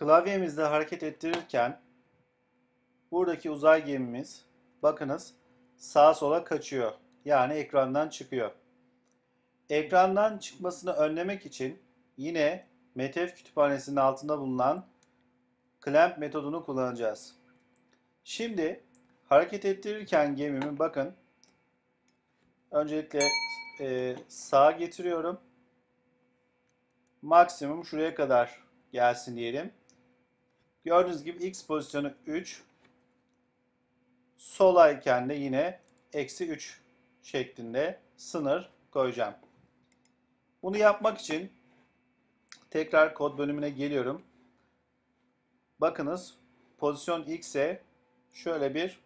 klavyemizde hareket ettirirken buradaki uzay gemimiz bakınız sağa sola kaçıyor. Yani ekrandan çıkıyor. Ekrandan çıkmasını önlemek için yine METEF kütüphanesinin altında bulunan clamp metodunu kullanacağız. Şimdi hareket ettirirken gemimi bakın öncelikle e, sağa getiriyorum. Maksimum şuraya kadar gelsin diyelim. Gördüğünüz gibi x pozisyonu 3. Solayken de yine eksi 3 şeklinde sınır koyacağım. Bunu yapmak için tekrar kod bölümüne geliyorum. Bakınız pozisyon x'e şöyle bir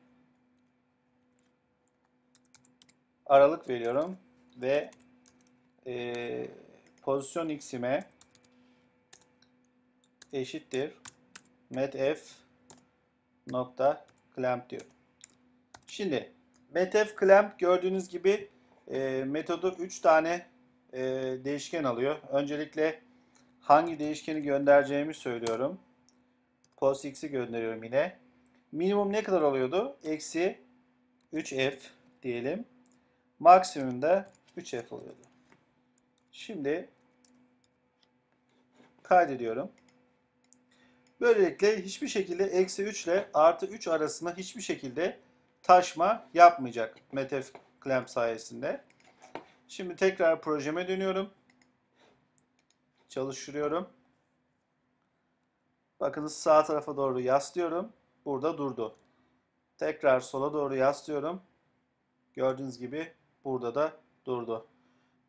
aralık veriyorum ve e, pozisyon x'ime eşittir metf nokta clamp diyor. Şimdi metf clamp gördüğünüz gibi e, metodu 3 tane e, değişken alıyor. Öncelikle hangi değişkeni göndereceğimi söylüyorum. Pos x'i gönderiyorum yine. Minimum ne kadar oluyordu? Eksi 3f diyelim. Maksimum da 3f oluyordu. Şimdi kaydediyorum. Böylelikle hiçbir şekilde eksi 3 ile artı 3 arasında hiçbir şekilde taşma yapmayacak METEF clamp sayesinde. Şimdi tekrar projeme dönüyorum. Çalıştırıyorum. Bakınız sağ tarafa doğru yaslıyorum. Burada durdu. Tekrar sola doğru yaslıyorum. Gördüğünüz gibi burada da durdu.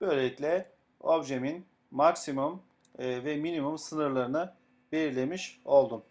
Böylelikle objemin maksimum e, ve minimum sınırlarını belirlemiş oldum.